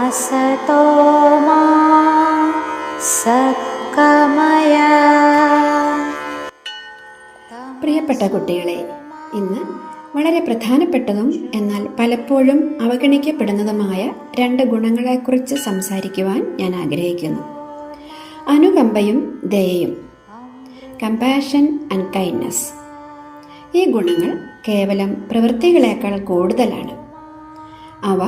असतो मा सत्कमय പ്രിയപ്പെട്ട കുട്ടികളെ ഇന്ന് വളരെ പ്രധാനപ്പെട്ടതും എന്നാൽ പലപ്പോഴും അവഗണിക്കപ്പെടുന്നതുമായ രണ്ട് ഗുണങ്ങളെക്കുറിച്ച് സംസാരിക്കുവാൻ ഞാൻ ആഗ്രഹിക്കുന്നു അനുകമ്പയും ദയയും കമ്പാഷൻ ആൻഡ് കൈൻഡ്നസ് ഈ ഗുണങ്ങൾ കേവലം പ്രവൃത്തികളേക്കാൾ കൂടുതലാണ് അവ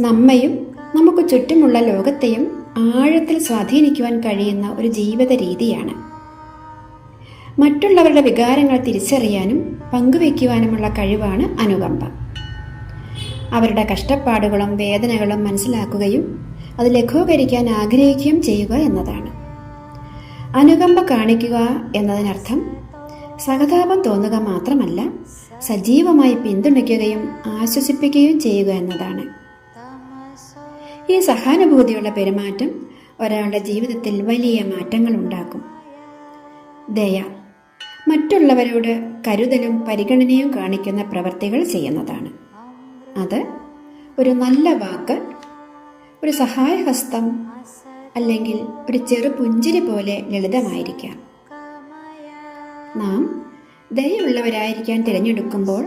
നമ്മയും നമുക്ക് ചുറ്റുമുള്ള ലോകത്തെയും ആഴത്തിൽ സ്വാധീനിക്കുവാൻ കഴിയുന്ന ഒരു ജീവിത രീതിയാണ് മറ്റുള്ളവരുടെ വികാരങ്ങൾ തിരിച്ചറിയാനും പങ്കുവയ്ക്കുവാനുമുള്ള കഴിവാണ് അനുകമ്പ. അവരുടെ കഷ്ടപ്പാടുകളും വേദനകളും മനസ്സിലാക്കുകയും അത് ലഘൂകരിക്കാൻ ആഗ്രഹിക്കുകയും ചെയ്യുക എന്നതാണ്. അനുകമ്പ കാണിക്കുക എന്നതിനർത്ഥം സഹതാപം തോന്നുക മാത്രമല്ല സജീവമായി പിന്തുണയ്ക്കുകയും ആശ്വസിപ്പിക്കുകയും ചെയ്യുക എന്നതാണ്. ഈ സഹാനുഭൂതിയുള്ള പെരുമാറ്റം ഒരാളുടെ ജീവിതത്തിൽ വലിയ മാറ്റങ്ങൾ ഉണ്ടാക്കും ദയ മറ്റുള്ളവരോട് കരുതലും പരിഗണനയും കാണിക്കുന്ന പ്രവർത്തികൾ ചെയ്യുന്നതാണ്. അത് ഒരു നല്ല വാക്ക് ഒരു സഹായഹസ്തം അല്ലെങ്കിൽ ഒരു ചെറു പുഞ്ചിരി പോലെ ലളിതമായിരിക്കാം. നാം ദയുള്ളവരായിരിക്കാൻ തിരഞ്ഞെടുക്കുമ്പോൾ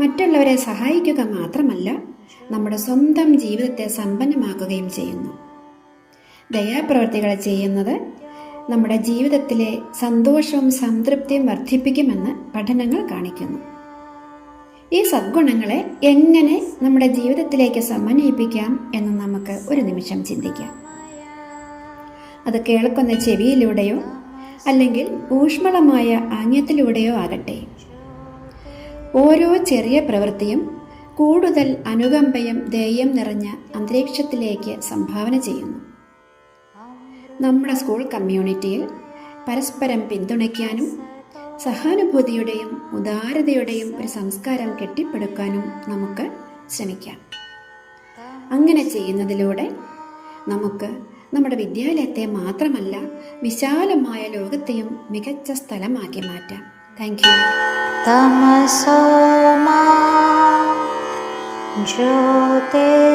മറ്റുള്ളവരെ സഹായിക്കുക മാത്രമല്ല നമ്മുടെ സ്വന്തം ജീവിതത്തെ സമ്പന്നമാക്കുകയും ചെയ്യുന്നു. ദയാപ്രവർത്തികൾ ചെയ്യുന്നത് നമ്മുടെ ജീവിതത്തിലെ സന്തോഷവും സംതൃപ്തിയും വർദ്ധിപ്പിക്കുമെന്ന് പഠനങ്ങൾ കാണിക്കുന്നു. ഈ സദ്ഗുണങ്ങളെ എങ്ങനെ നമ്മുടെ ജീവിതത്തിലേക്ക് സമന്വയിപ്പിക്കാം എന്ന് നമുക്ക് ഒരു നിമിഷം ചിന്തിക്കാം. അത് കേൾക്കുന്ന ചെവിയിലൂടെയോ അല്ലെങ്കിൽ ഊഷ്മളമായ ആംഗ്യത്തിലൂടെയോ ആകട്ടെ. ഓരോ ചെറിയ പ്രവൃത്തിയും കൂടുതൽ അനുകമ്പയും ദയം നിറഞ്ഞ അന്തരീക്ഷത്തിലേക്ക് സംഭാവന ചെയ്യുന്നു. നമ്മുടെ സ്കൂൾ കമ്മ്യൂണിറ്റിയിൽ പരസ്പരം പിന്തുണയ്ക്കാനും സഹാനുഭൂതിയുടെയും ഉദാരതയുടെയും ഒരു സംസ്കാരം കെട്ടിപ്പടുക്കാനും നമുക്ക് ശ്രമിക്കാം. അങ്ങനെ ചെയ്യുന്നതിലൂടെ നമുക്ക് നമ്മുടെ വിദ്യാലയത്തെ മാത്രമല്ല വിശാലമായ ലോകത്തെയും മികച്ച സ്ഥലമാക്കി മാറ്റാം. താങ്ക് तमसो मा ज्योतिर्गमय